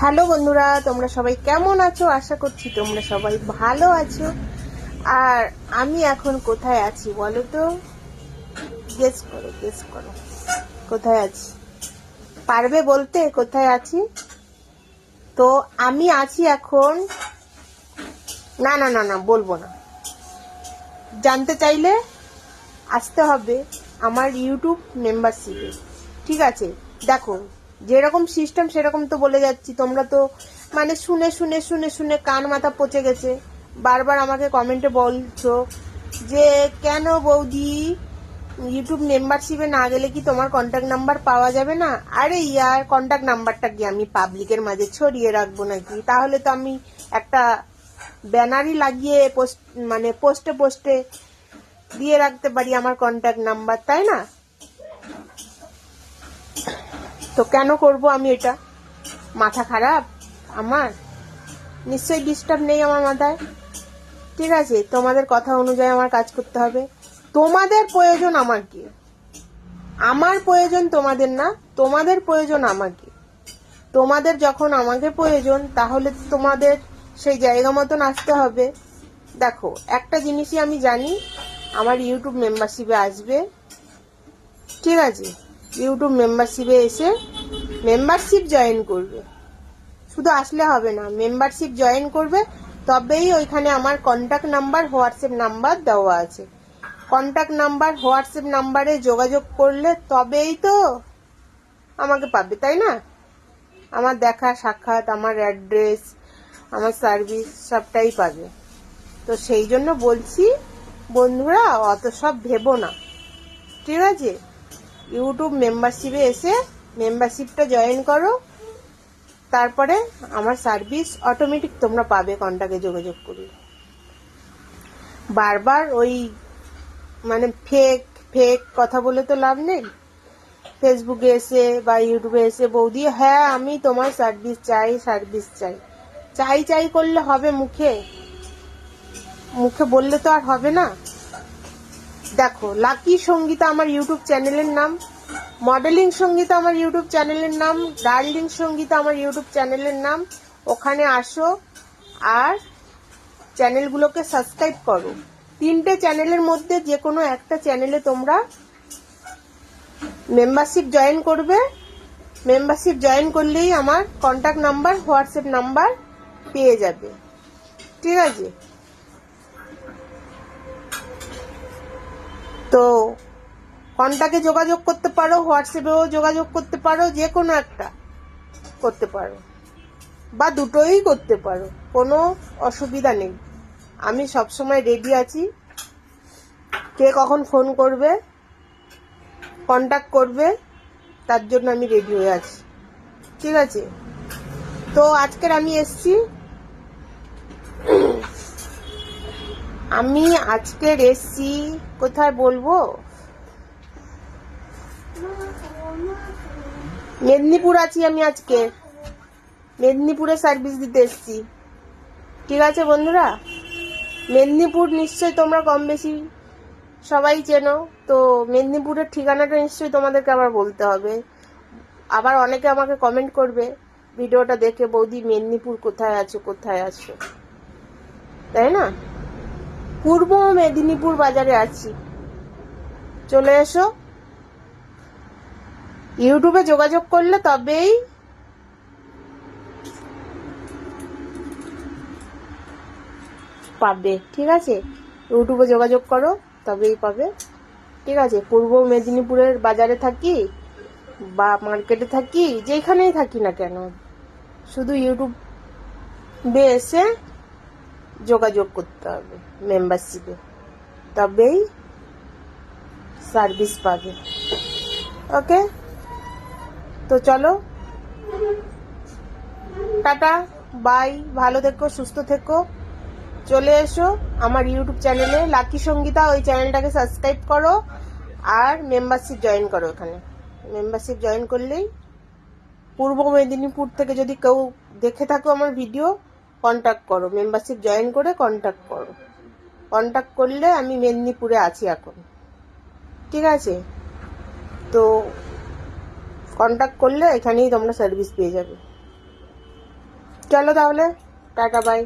Hello বন্ধুরা, তোমরা সবাই কেমন আছো? আশা করছি তোমরা সবাই ভালো আছো। আর আমি এখন কোথায় আছি বলো তো? গেস করো গেস করো। কোথায় আছি? পারবে বলতে কোথায় আছি? তো আমি আছি এখন না না না না, বলব না। জানতে চাইলে আসতে হবে আমার ইউটিউব মেম্বারশিপে ঠিক আছে, দেখো। যেরকম সিস্টেম সেরকম তো বলে যাচ্ছি। তোমরা তো মানে শুনে শুনে শুনে শুনে কান মাথা পচে গেছে। বারবার আমাকে কমেন্টে বলছো যে, কেন বৌদি? ইউটিউব মেম্বারশিপে না গেলে কি তোমার কন্ট্যাক্ট নাম্বার পাওয়া যাবে না? আরে ইয়ার কন্ট্যাক্ট নাম্বারটা কি আমি পাবলিকের মাঝে ছড়িয়ে রাখব নাকি? তাহলে তো আমি একটা ব্যানারই লাগিয়ে পোস্ট মানে পোস্টে পোস্টে দিয়ে রাখতে পারি আমার কন্ট্যাক্ট নাম্বার তাই না? তো কেন করব আমি এটা? মাথা খারাপ? আমার? নিশ্চয়ই ডিস্টার্ব নেই আমার মাথায়। ঠিক আছে, তোমাদের কথা অনুযায়ী আমার কাজ করতে হবে। তোমাদের প্রয়োজন আমাকে। আমার প্রয়োজন তোমাদের না, তোমাদের প্রয়োজন আমাকে। তোমাদের যখন আমাকে প্রয়োজন, তাহলে তোমাদের সেই জায়গা মতন আসতে হবে। দেখো, একটা জিনিসই আমি জানি, আমার ইউটিউব মেম্বারশিপে আসবে। ঠিক আছে? ইউটিউব মেম্বারশিপে এসে মেম্বারশিপ জয়েন করবে। শুধু আসলে হবে না মেম্বারশিপ জয়েন করবে, তবেই ওইখানে আমার কন্ট্যাক্ট নাম্বার হোয়াটসঅ্যাপ নাম্বার দেওয়া আছে। কন্ট্যাক্ট নাম্বার হোয়াটসঅ্যাপ নাম্বারে যোগাযোগ করলে তবেই তো আমাকে পাবে, তাই না? আমার দেখা, সাক্ষাৎ, আমার অ্যাড্রেস আমার সার্ভিস সবটাই পাবে। তো সেই জন্য বলছি, বন্ধুরা, অত সব ভেবো না। ঠিক আছে? ইউটিউব মেম্বারশিপে এসে মেম্বারশিপটা জয়েন করো। তারপরে আমার সার্ভিস অটোমেটিক তোমরা পাবে কন্টাক্টে যোগাযোগ করলে বারবার ওই মানে ফেক ফেক কথা বলে তো লাভ নেই। ফেসবুকে এসে বা ইউটিউবে এসে বৌদি হ্যাঁ আমি তোমার সার্ভিস চাই সার্ভিস চাই। চাই চাই করলে হবে মুখে। মুখে বললে তো আর হবে না। দেখো, লাকি সঙ্গীতা আমার ইউটিউব চ্যানেলের নাম মডেলিং সঙ্গীতা আমার ইউটিউব চ্যানেলের নাম ডার্লিং সঙ্গীতা আমার ইউটিউব চ্যানেলের নাম। ওখানে আসো আর চ্যানেলগুলোকে সাবস্ক্রাইব করো। তিনটে চ্যানেলের মধ্যে যে কোনো একটা চ্যানেলে তোমরা মেম্বারশিপ জয়েন করবে। মেম্বারশিপ জয়েন করলেই আমার কন্ট্যাক্ট নাম্বার হোয়াটসঅ্যাপ নাম্বার পেয়ে যাবে। ঠিক আছে? তো কন্টাক্টে যোগাযোগ করতে পারো, হোয়াটসঅ্যাপেও যোগাযোগ করতে পারো যে কোনো একটা করতে পারো। বা দুটোই করতে পারো, কোনো অসুবিধা নেই। আমি সবসময় রেডি আছি। কে কখন ফোন করবে কন্টাক্ট করবে, তার জন্য আমি রেডি হয়ে আছি। ঠিক আছে? তো আজকের আমি এসছি। আমি আজকের এসছি, কোথায় বলব? মেদিনীপুর আছি আমি আজকে। মেদিনীপুরে সার্ভিস দিতে এসছি। ঠিক আছে বন্ধুরা? মেদিনীপুর নিশ্চয়ই তোমরা কম বেশি সবাই চেনো, তো মেদিনীপুরের ঠিকানাটা নিশ্চয়ই তোমাদেরকে আবার বলতে হবে। আবার অনেকে আমাকে কমেন্ট করবে, ভিডিওটা দেখে বৌদি মেদিনীপুর কোথায় আছো কোথায় আছো? তাই না? পূর্ব মেদিনীপুর বাজারে আছি। চলে এসো। ইউটিউবে যোগাযোগ করলে তবেই পাবে, ঠিক আছে? ইউটিউবে যোগাযোগ করো, তবেই পাবে। ঠিক আছে, পূর্ব মেদিনীপুরের বাজারে থাকি বা মার্কেটে থাকি, যেখানেই থাকি না কেন, শুধু ইউটিউবে এসে যোগাযোগ করতে হবে মেম্বারশিপে তবেই সার্ভিস পাবে। ওকে তো চলো। টাটা বাই ভালো থেকো, সুস্থ থেকো। চলে এসো আমার ইউটিউব চ্যানেলে লাকি সঙ্গীতা, ওই চ্যানেলটাকে সাবস্ক্রাইব করো আর মেম্বারশিপ জয়েন করো ওখানে। মেম্বারশিপ জয়েন করলেই পূর্ব মেদিনীপুর থেকে যদি কেউ দেখে থাকো আমার ভিডিও কন্ট্যাক্ট করো মেম্বারশিপ জয়েন করে কন্ট্যাক্ট করো। কন্ট্যাক্ট করলে আমি মেদিনীপুরে আছি এখন। ঠিক আছে? তো কন্ট্যাক্ট করলে এখানেই তোমরা সার্ভিস পেয়ে যাবে। চলো তাহলে, টাটা বাই